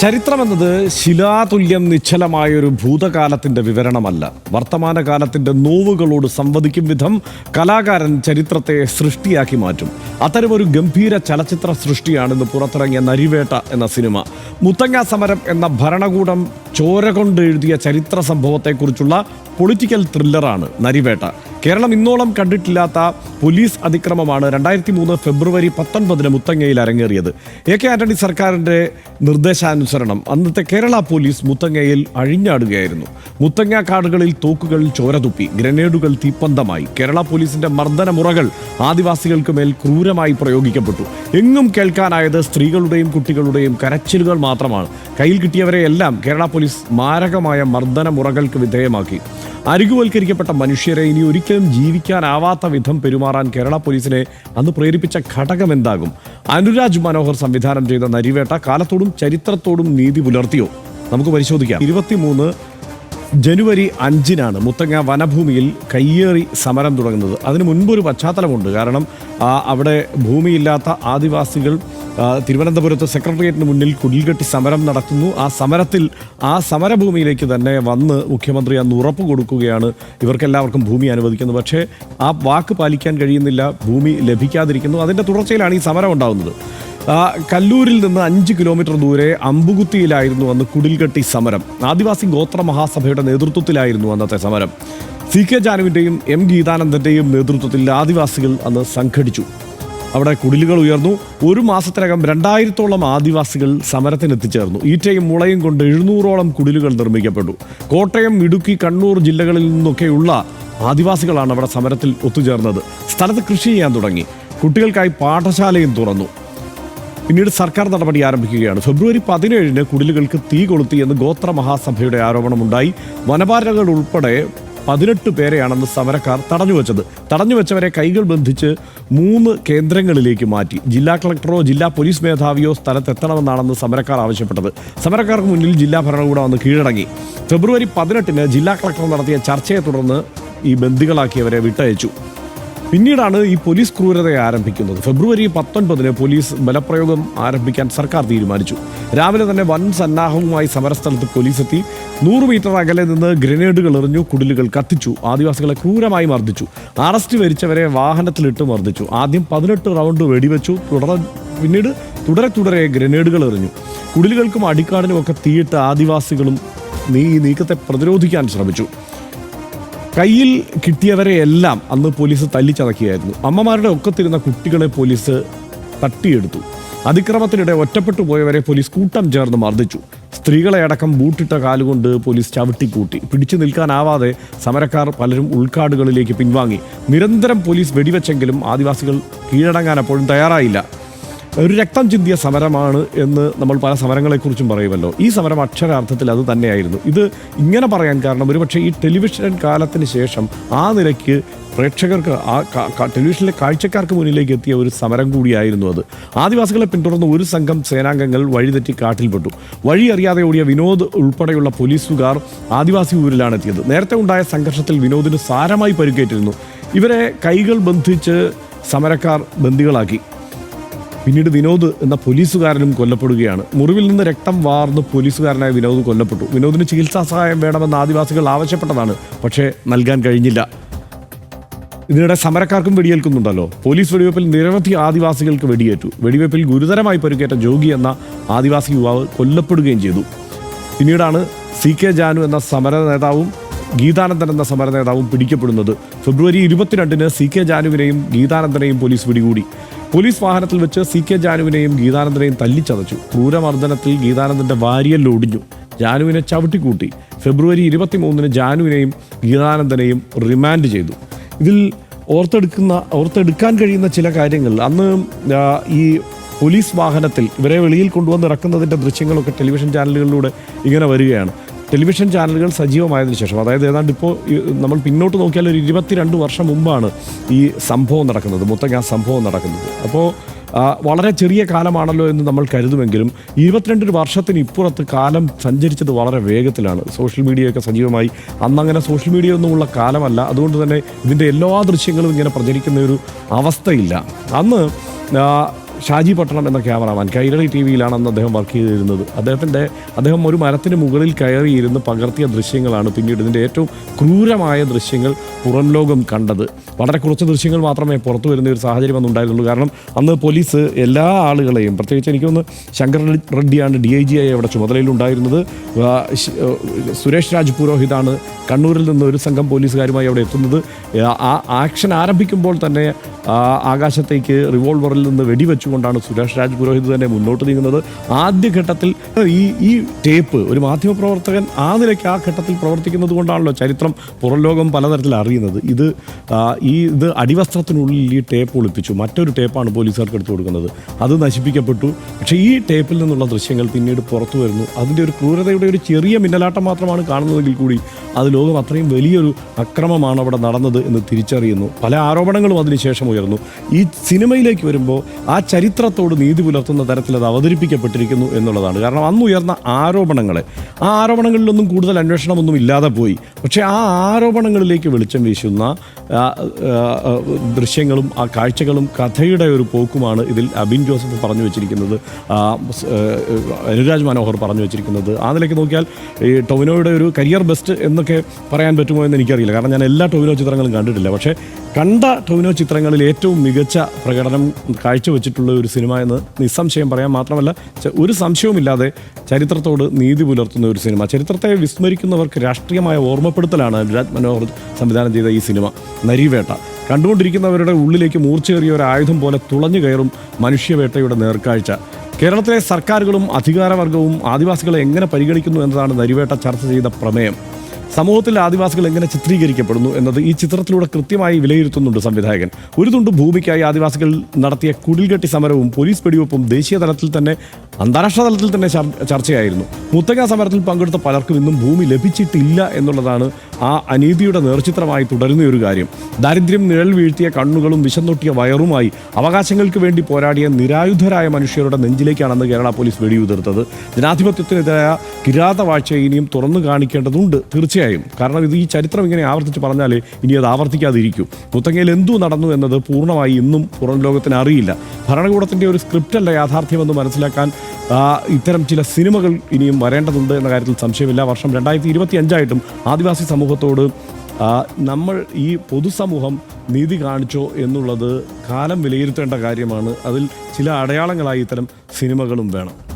ചരിത്രമെന്നത് ശിലാതുല്യം നിശ്ചലമായൊരു ഭൂതകാലത്തിന്റെ വിവരണമല്ല. വർത്തമാനകാലത്തിന്റെ നോവുകളോട് സംവദിക്കും വിധം കലാകാരൻ ചരിത്രത്തെ സൃഷ്ടിയാക്കി മാറ്റും. അത്തരമൊരു ഗംഭീര ചലച്ചിത്ര സൃഷ്ടിയാണിന്ന് പുറത്തിറങ്ങിയ നരിവേട്ട എന്ന സിനിമ. മുത്തങ്ങ സമരം എന്ന ഭരണകൂടം ചോര കൊണ്ട് എഴുതിയ ചരിത്ര സംഭവത്തെക്കുറിച്ചുള്ള പൊളിറ്റിക്കൽ ത്രില്ലറാണ് നരിവേട്ട. കേരളം ഇന്നോളം കണ്ടിട്ടില്ലാത്ത പോലീസ് അതിക്രമമാണ് രണ്ടായിരത്തി മൂന്ന് ഫെബ്രുവരി പത്തൊൻപതിന് മുത്തങ്ങയിൽ അരങ്ങേറിയത്. എ കെ ആന്റണി സർക്കാരിന്റെ നിർദ്ദേശാനുസരണം അന്നത്തെ കേരള പോലീസ് മുത്തങ്ങയിൽ അഴിഞ്ഞാടുകയായിരുന്നു. മുത്തങ്ങ കാടുകളിൽ തോക്കുകൾ ചോരതുപ്പി ഗ്രനേഡുകൾ തീപ്പന്തമായി. കേരള പോലീസിന്റെ മർദ്ദനമുറകൾ ആദിവാസികൾക്ക് മേൽ ക്രൂരമായി പ്രയോഗിക്കപ്പെട്ടു. എങ്ങും കേൾക്കാനായത് സ്ത്രീകളുടെയും കുട്ടികളുടെയും കരച്ചിലുകൾ മാത്രമാണ്. കയ്യിൽ കിട്ടിയവരെയെല്ലാം കേരള പോലീസ് മാരകമായ മർദ്ദനമുറകൾക്ക് വിധേയമാക്കി. അരികുവൽക്കരിക്കപ്പെട്ട മനുഷ്യരെ ഇനി ഒരിക്കലും ജീവിക്കാനാവാത്ത വിധം പെരുമാറാൻ കേരള പോലീസിനെ അന്ന് പ്രേരിപ്പിച്ച ഘടകം എന്താകും അനുരാജ് മനോഹർ സംവിധാനം ചെയ്ത നരിവേട്ട കാലത്തോടും ചരിത്രത്തോടും നീതി പുലർത്തിയോ? നമുക്ക് പരിശോധിക്കാം. ഇരുപത്തിമൂന്ന് ജനുവരി അഞ്ചിനാണ് മുത്തങ്ങ വനഭൂമിയിൽ കയ്യേറി സമരം തുടങ്ങുന്നത്. അതിന് മുൻപൊരു പശ്ചാത്തലമുണ്ട്. കാരണം അവിടെ ഭൂമിയില്ലാത്ത ആദിവാസികൾ തിരുവനന്തപുരത്ത് സെക്രട്ടേറിയറ്റിന് മുന്നിൽ കുടിൽകെട്ടി സമരം നടത്തുന്നു. ആ സമരത്തിൽ ആ സമരഭൂമിയിലേക്ക് തന്നെ വന്ന് മുഖ്യമന്ത്രി അന്ന് ഉറപ്പ് കൊടുക്കുകയാണ്. ഇവർക്കെല്ലാവർക്കും ഭൂമി അനുവദിക്കുന്നത് പക്ഷേ ആ വാക്ക് പാലിക്കാൻ കഴിയുന്നില്ല. ഭൂമി ലഭിക്കാതിരിക്കുന്നു. അതിന്റെ തുടർച്ചയിലാണ് ഈ സമരം ഉണ്ടാകുന്നത്. കല്ലൂരിൽ നിന്ന് അഞ്ച് കിലോമീറ്റർ ദൂരെ അമ്പുകുത്തിയിലായിരുന്നു അന്ന് കുടിൽകെട്ടി സമരം. ആദിവാസി ഗോത്ര മഹാസഭയുടെ നേതൃത്വത്തിലായിരുന്നു അന്നത്തെ സമരം. സി കെ ജാനുവിന്റെയും എം ഗീതാനന്ദന്റെയും നേതൃത്വത്തിൽ ആദിവാസികൾ അന്ന് സംഘടിച്ചു. അവിടെ കുടിലുകൾ ഉയർന്നു. ഒരു മാസത്തിനകം രണ്ടായിരത്തോളം ആദിവാസികൾ സമരത്തിന് എത്തിച്ചേർന്നു. ഈറ്റയും മുളയും കൊണ്ട് എഴുന്നൂറോളം കുടിലുകൾ നിർമ്മിക്കപ്പെട്ടു. കോട്ടയം ഇടുക്കി കണ്ണൂർ ജില്ലകളിൽ നിന്നൊക്കെയുള്ള ആദിവാസികളാണ് അവിടെ സമരത്തിൽ ഒത്തുചേർന്നത്. സ്ഥലത്ത് കൃഷി ചെയ്യാൻ തുടങ്ങി. കുട്ടികൾക്കായി പാഠശാലയും തുറന്നു. പിന്നീട് സർക്കാർ നടപടി ആരംഭിക്കുകയാണ്. ഫെബ്രുവരി പതിനേഴിന് കുടിലുകൾക്ക് തീ കൊളുത്തി എന്ന് ഗോത്ര മഹാസഭയുടെ ആരോപണമുണ്ടായി. വനപാലകൾ ഉൾപ്പെടെ പതിനെട്ട് പേരെയാണെന്ന് സമരക്കാർ തടഞ്ഞു വെച്ചത് തടഞ്ഞു വെച്ചവരെ കൈകൾ ബന്ധിച്ച് മൂന്ന് കേന്ദ്രങ്ങളിലേക്ക് മാറ്റി. ജില്ലാ കളക്ടറോ ജില്ലാ പോലീസ് മേധാവിയോ സ്ഥലത്തെത്തണമെന്നാണെന്ന് സമരക്കാർ ആവശ്യപ്പെട്ടത്. സമരക്കാർക്ക് മുന്നിൽ ജില്ലാ ഭരണകൂടം അന്ന് കീഴടങ്ങി. ഫെബ്രുവരി പതിനെട്ടിന് ജില്ലാ കളക്ടർ നടത്തിയ ചർച്ചയെ തുടർന്ന് ഈ ബന്ദികളാക്കിയവരെ വിട്ടയച്ചു. പിന്നീടാണ് ഈ പോലീസ് ക്രൂരത ആരംഭിക്കുന്നത്. ഫെബ്രുവരി പത്തൊൻപതിന് പോലീസ് ബലപ്രയോഗം ആരംഭിക്കാൻ സർക്കാർ തീരുമാനിച്ചു. രാവിലെ തന്നെ വൻ സന്നാഹവുമായി സമരസ്ഥലത്ത് പോലീസ് എത്തി നൂറ് മീറ്റർ അകലെ നിന്ന് ഗ്രനേഡുകൾ എറിഞ്ഞു കുടിലുകൾ കത്തിച്ചു. ആദിവാസികളെ ക്രൂരമായി മർദ്ദിച്ചു. അറസ്റ്റ് വരിച്ചവരെ വാഹനത്തിലിട്ട് മർദ്ദിച്ചു. ആദ്യം പതിനെട്ട് റൗണ്ട് വെടിവെച്ചു. തുടർ പിന്നീട് തുടരെ തുടരെ ഗ്രനേഡുകൾ എറിഞ്ഞു. കുടിലുകൾക്കും അടിക്കാടിനും ഒക്കെ തീയിട്ട് ആദിവാസികളും നീ ഈ നീക്കത്തെ പ്രതിരോധിക്കാൻ ശ്രമിച്ചു. കയ്യിൽ കിട്ടിയവരെ എല്ലാം അന്ന് പോലീസ് തല്ലിച്ചതക്കിയായിരുന്നു അമ്മമാരുടെ ഒക്കത്തിരുന്ന കുട്ടികളെ പോലീസ് തട്ടിയെടുത്തു. അതിക്രമത്തിനിടെ ഒറ്റപ്പെട്ടു പോയവരെ പോലീസ് കൂട്ടം ചേർന്ന് മർദ്ദിച്ചു. സ്ത്രീകളെ അടക്കം ബൂട്ടിട്ട കാലുകൊണ്ട് പോലീസ് ചവിട്ടിക്കൂട്ടി. പിടിച്ചു നിൽക്കാനാവാതെ സമരക്കാർ പലരും ഉൾക്കാടുകളിലേക്ക് പിൻവാങ്ങി. നിരന്തരം പോലീസ് വെടിവെച്ചെങ്കിലും ആദിവാസികൾ കീഴടങ്ങാൻ അപ്പോഴും തയ്യാറായില്ല. ഒരു രക്തം ചിന്തിയ സമരമാണ് എന്ന് നമ്മൾ പല സമരങ്ങളെക്കുറിച്ചും പറയുമല്ലോ. ഈ സമരം അക്ഷരാർത്ഥത്തിൽ അത് തന്നെയായിരുന്നു. ഇത് ഇങ്ങനെ പറയാൻ കാരണം ഒരുപക്ഷെ ഈ ടെലിവിഷൻ കാലത്തിന് ശേഷം ആ നിലയ്ക്ക് പ്രേക്ഷകർക്ക് ആ ടെലിവിഷനിലെ കാഴ്ചക്കാർക്ക് മുന്നിലേക്ക് എത്തിയ ഒരു സമരം കൂടിയായിരുന്നു അത്. ആദിവാസികളെ പിന്തുടർന്ന് ഒരു സംഘം സേനാംഗങ്ങൾ വഴിതെറ്റി കാട്ടിൽപ്പെട്ടു. വഴി അറിയാതെ ഓടിയ വിനോദ് ഉൾപ്പെടെയുള്ള പോലീസുകാർ ആദിവാസി ഊരിലാണ് എത്തിയത്. നേരത്തെ ഉണ്ടായ സംഘർഷത്തിൽ വിനോദിന് സാരമായി പരിക്കേറ്റിരുന്നു. ഇവരെ കൈകൾ ബന്ധിച്ച് സമരക്കാർ ബന്ദികളാക്കി. പിന്നീട് വിനോദ് എന്ന പോലീസുകാരനും കൊല്ലപ്പെടുകയാണ്. മുറിവിൽ നിന്ന് രക്തം വാർന്ന് പോലീസുകാരനായ വിനോദ് കൊല്ലപ്പെട്ടു. വിനോദിന് ചികിത്സാ സഹായം വേണമെന്ന് ആദിവാസികൾ ആവശ്യപ്പെട്ടതാണ് പക്ഷേ നൽകാൻ കഴിഞ്ഞില്ല. ഇതിനിടെ സമരക്കാർക്കും വെടിയേൽക്കുന്നുണ്ടല്ലോ. പോലീസ് വെടിവെപ്പിൽ നിരവധി ആദിവാസികൾക്ക് വെടിയേറ്റു. വെടിവെപ്പിൽ ഗുരുതരമായി പരുക്കേറ്റ ജോഗി എന്ന ആദിവാസി യുവാവ് കൊല്ലപ്പെടുകയും ചെയ്തു. പിന്നീടാണ് സി കെ ജാനു എന്ന സമര നേതാവും ഗീതാനന്ദൻ എന്ന സമര നേതാവും പിടിക്കപ്പെടുന്നത്. ഫെബ്രുവരി ഇരുപത്തിരണ്ടിന് സി കെ ജാനുവിനെയും ഗീതാനന്ദനെയും പോലീസ് പിടികൂടി. പോലീസ് വാഹനത്തിൽ വെച്ച് സി കെ ജാനുവിനെയും ഗീതാനന്ദനെയും തല്ലിച്ചതച്ചു. ക്രൂരമർദ്ദനത്തിൽ ഗീതാനന്ദന്റെ വാരിയൽ ഒടിഞ്ഞു. ജാനുവിനെ ചവിട്ടിക്കൂട്ടി. ഫെബ്രുവരി ഇരുപത്തിമൂന്നിന് ജാനുവിനെയും ഗീതാനന്ദനെയും റിമാൻഡ് ചെയ്തു. ഇതിൽ ഓർത്തെടുക്കുന്ന ഓർത്തെടുക്കാൻ കഴിയുന്ന ചില കാര്യങ്ങൾ. അന്ന് ഈ പോലീസ് വാഹനത്തിൽ ഇവരെ വെളിയിൽ കൊണ്ടുവന്ന് ഇറക്കുന്നതിന്റെ ദൃശ്യങ്ങളൊക്കെ ടെലിവിഷൻ ചാനലുകളിലൂടെ ഇങ്ങനെ വരികയാണ്. ടെലിവിഷൻ ചാനലുകൾ സജീവമായതിനു ശേഷം അതായത് ഏതാണ്ട് ഇപ്പോൾ നമ്മൾ പിന്നോട്ട് നോക്കിയാൽ ഒരു ഇരുപത്തിരണ്ട് വർഷം മുമ്പാണ് ഈ സംഭവം നടക്കുന്നത് മൊത്തം ഗ്യാസ് സംഭവം നടക്കുന്നത്. അപ്പോൾ വളരെ ചെറിയ കാലമാണല്ലോ എന്ന് നമ്മൾ കരുതുമെങ്കിലും ഇരുപത്തിരണ്ട് വർഷത്തിന് ഇപ്പുറത്ത് കാലം സഞ്ചരിച്ചത് വളരെ വേഗത്തിലാണ്. സോഷ്യൽ മീഡിയയൊക്കെ സജീവമായി. അന്നങ്ങനെ സോഷ്യൽ മീഡിയ ഒന്നുമുള്ള കാലമല്ല. അതുകൊണ്ട് തന്നെ ഇതിന്റെ എല്ലാ ദൃശ്യങ്ങളും ഇങ്ങനെ പ്രചരിക്കുന്ന ഒരു അവസ്ഥയില്ല. അന്ന് ഷാജി പട്ടണം എന്ന ക്യാമറാമാൻ. കൈരളി ടി വിയിലാണ് അന്ന് അദ്ദേഹം വർക്ക് ചെയ്തിരുന്നത്. അദ്ദേഹത്തിന്റെ അദ്ദേഹം ഒരു മരത്തിന് മുകളിൽ കയറിയിരുന്ന് പകർത്തിയ ദൃശ്യങ്ങളാണ് പിന്നീട് ഇതിന്റെ ഏറ്റവും ക്രൂരമായ ദൃശ്യങ്ങൾ പുറം ലോകം കണ്ടത്. വളരെ കുറച്ച് ദൃശ്യങ്ങൾ മാത്രമേ പുറത്തു വരുന്ന ഒരു സാഹചര്യം അന്ന് ഉണ്ടായിരുന്നുള്ളൂ. കാരണം അന്ന് പോലീസ് എല്ലാ ആളുകളെയും പ്രത്യേകിച്ച് എനിക്കൊന്ന് ശങ്കർ റെഡ്ഡിയാണ് ഡി ഐ ജി ആയി അവിടെ ചുമതലയിലുണ്ടായിരുന്നത് സുരേഷ് രാജ് പുരോഹിതാണ് കണ്ണൂരിൽ നിന്ന് ഒരു സംഘം പോലീസുകാരുമായി അവിടെ എത്തുന്നത്. ആ ആക്ഷൻ ആരംഭിക്കുമ്പോൾ തന്നെ ആകാശത്തേക്ക് റിവോൾവറിൽ നിന്ന് വെടിവെച്ചുകൊണ്ടാണ് സുരേഷ് രാജ് പുരോഹിത് തന്നെ മുന്നോട്ട് നീങ്ങുന്നത്. ആദ്യഘട്ടത്തിൽ ഈ ഈ ടേപ്പ് ഒരു മാധ്യമപ്രവർത്തകൻ ആ നിലയ്ക്ക് ആ ഘട്ടത്തിൽ പ്രവർത്തിക്കുന്നത് കൊണ്ടാണല്ലോ ചരിത്രം പുറം ലോകം പലതരത്തിൽ അറിയുന്നത്. ഇത് ഈ ഇത് അടിവസ്ത്രത്തിനുള്ളിൽ ഈ ടേപ്പ് ഒളിപ്പിച്ചു. മറ്റൊരു ടേപ്പാണ് പോലീസുകാർക്ക് എടുത്തു കൊടുക്കുന്നത്. അത് നശിപ്പിക്കപ്പെട്ടു. പക്ഷേ ഈ ടേപ്പിൽ നിന്നുള്ള ദൃശ്യങ്ങൾ പിന്നീട് പുറത്തു വരുന്നു. അതിന്റെ ഒരു ക്രൂരതയുടെ ഒരു ചെറിയ മിന്നലാട്ടം മാത്രമാണ് കാണുന്നതെങ്കിൽ കൂടി അത് ലോകം അത്രയും വലിയൊരു അക്രമമാണ് അവിടെ നടന്നത് എന്ന് തിരിച്ചറിയുന്നു. പല ആരോപണങ്ങളും അതിനുശേഷം ഉയർന്നു. ഈ സിനിമയിലേക്ക് വരുമ്പോൾ ആ ചരിത്രത്തോട് നീതി പുലർത്തുന്ന തരത്തിൽ അത് അവതരിപ്പിക്കപ്പെട്ടിരിക്കുന്നു എന്നുള്ളതാണ്. കാരണം അന്ന് ഉയർന്ന ആരോപണങ്ങൾ ആ ആരോപണങ്ങളിലൊന്നും കൂടുതൽ അന്വേഷണമൊന്നും ഇല്ലാതെ പോയി. പക്ഷേ ആ ആരോപണങ്ങളിലേക്ക് വെളിച്ചം വീശുന്ന ദൃശ്യങ്ങളും ആ കാഴ്ചകളും കഥയുടെ ഒരു പോക്കുമാണ് ഇതിൽ അബിൻ ജോസഫ് പറഞ്ഞു വെച്ചിരിക്കുന്നത് അനുരാജ് മനോഹർ പറഞ്ഞു വെച്ചിരിക്കുന്നത്. ആ നിലയ്ക്ക് നോക്കിയാൽ ഈ ടൊവിനോയുടെ ഒരു കരിയർ ബെസ്റ്റ് എന്നൊക്കെ പറയാൻ പറ്റുമോ എന്ന് എനിക്കറിയില്ല. കാരണം ഞാൻ എല്ലാ ടൊവിനോ ചിത്രങ്ങളും കണ്ടിട്ടില്ല. പക്ഷേ കണ്ട ടൊവിനോ ചിത്രങ്ങളിൽ ഏറ്റവും മികച്ച പ്രകടനം കാഴ്ചവെച്ചിട്ടുള്ള ഒരു സിനിമ എന്ന് നിസ്സംശയം പറയാം മാത്രമല്ല ഒരു സംശയവുമില്ലാതെ ചരിത്രത്തോട് നീതി പുലർത്തുന്ന ഒരു സിനിമ. ചരിത്രത്തെ വിസ്മരിക്കുന്നവർക്ക് രാഷ്ട്രീയമായ ഓർമ്മപ്പെടുത്തലാണ് രാജ് മനോഹർ സംവിധാനം ചെയ്ത ഈ സിനിമ. നരിവേട്ട. കണ്ടുകൊണ്ടിരിക്കുന്നവരുടെ ഉള്ളിലേക്ക് മൂർച്ചയേറിയ ഒരു ആയുധം പോലെ തുളഞ്ഞു കയറും മനുഷ്യവേട്ടയുടെ നേർക്കാഴ്ച. കേരളത്തിലെ സർക്കാരുകളും അധികാരവർഗവും ആദിവാസികളെ എങ്ങനെ പരിഗണിക്കുന്നു എന്നതാണ് നരിവേട്ട ചർച്ച ചെയ്ത പ്രമേയം. സമൂഹത്തിൽ ആദിവാസികൾ എങ്ങനെ ചിത്രീകരിക്കപ്പെടുന്നു എന്നത് ഈ ചിത്രത്തിലൂടെ കൃത്യമായി വിലയിരുത്തുന്നുണ്ട് സംവിധായകൻ. ഒരു തുണ്ട് ഭൂമിക്കായി ആദിവാസികൾ നടത്തിയ കുടിൽകെട്ടി സമരവും പോലീസ് വെടിവെപ്പും ദേശീയ തലത്തിൽ തന്നെ അന്താരാഷ്ട്ര തലത്തിൽ തന്നെ ചർച്ചയായിരുന്നു. മുത്തങ്ങ സമരത്തിൽ പങ്കെടുത്ത പലർക്കും ഇന്നും ഭൂമി ലഭിച്ചിട്ടില്ല എന്നുള്ളതാണ് ആ അനീതിയുടെ നേർചിത്രമായി തുടരുന്ന ഒരു കാര്യം. ദാരിദ്ര്യം നിഴൽ വീഴ്ത്തിയ കണ്ണുകളും വിശന്നൊട്ടിയ വയറുമായി അവകാശങ്ങൾക്ക് വേണ്ടി പോരാടിയ നിരായുധരായ മനുഷ്യരുടെ നെഞ്ചിലേക്കാണെന്ന് കേരള പോലീസ് വെടിയുതിർത്തത്. ജനാധിപത്യത്തിനെതിരായ കിരാതവാഴ്ച ഇനിയും തുറന്നു കാണിക്കേണ്ടതുണ്ട്. തീർച്ചയായും കാരണം ഇത് ഈ ചരിത്രം ഇങ്ങനെ ആവർത്തിച്ച് പറഞ്ഞാൽ ഇനി അത് ആവർത്തിക്കാതിരിക്കും. മുത്തങ്ങയിൽ എന്തു നടന്നു എന്നത് പൂർണമായി ഇന്നും പുറം ലോകത്തിന് അറിയില്ല. ഭരണകൂടത്തിന്റെ ഒരു സ്ക്രിപ്റ്റല്ല യാഥാർത്ഥ്യമെന്ന് മനസ്സിലാക്കാൻ ഇത്തരം ചില സിനിമകൾ ഇനിയും വരേണ്ടതുണ്ട് എന്ന കാര്യത്തിൽ സംശയമില്ല. വർഷം രണ്ടായിരത്തി ഇരുപത്തി അഞ്ചായിട്ടും ആദിവാസി സമൂഹത്തോട് നമ്മൾ ഈ പൊതുസമൂഹം നീതി കാണിച്ചോ എന്നുള്ളത് കാലം വിലയിരുത്തേണ്ട കാര്യമാണ്. അതിൽ ചില അടയാളങ്ങളായി ഇത്തരം സിനിമകളും വേണം.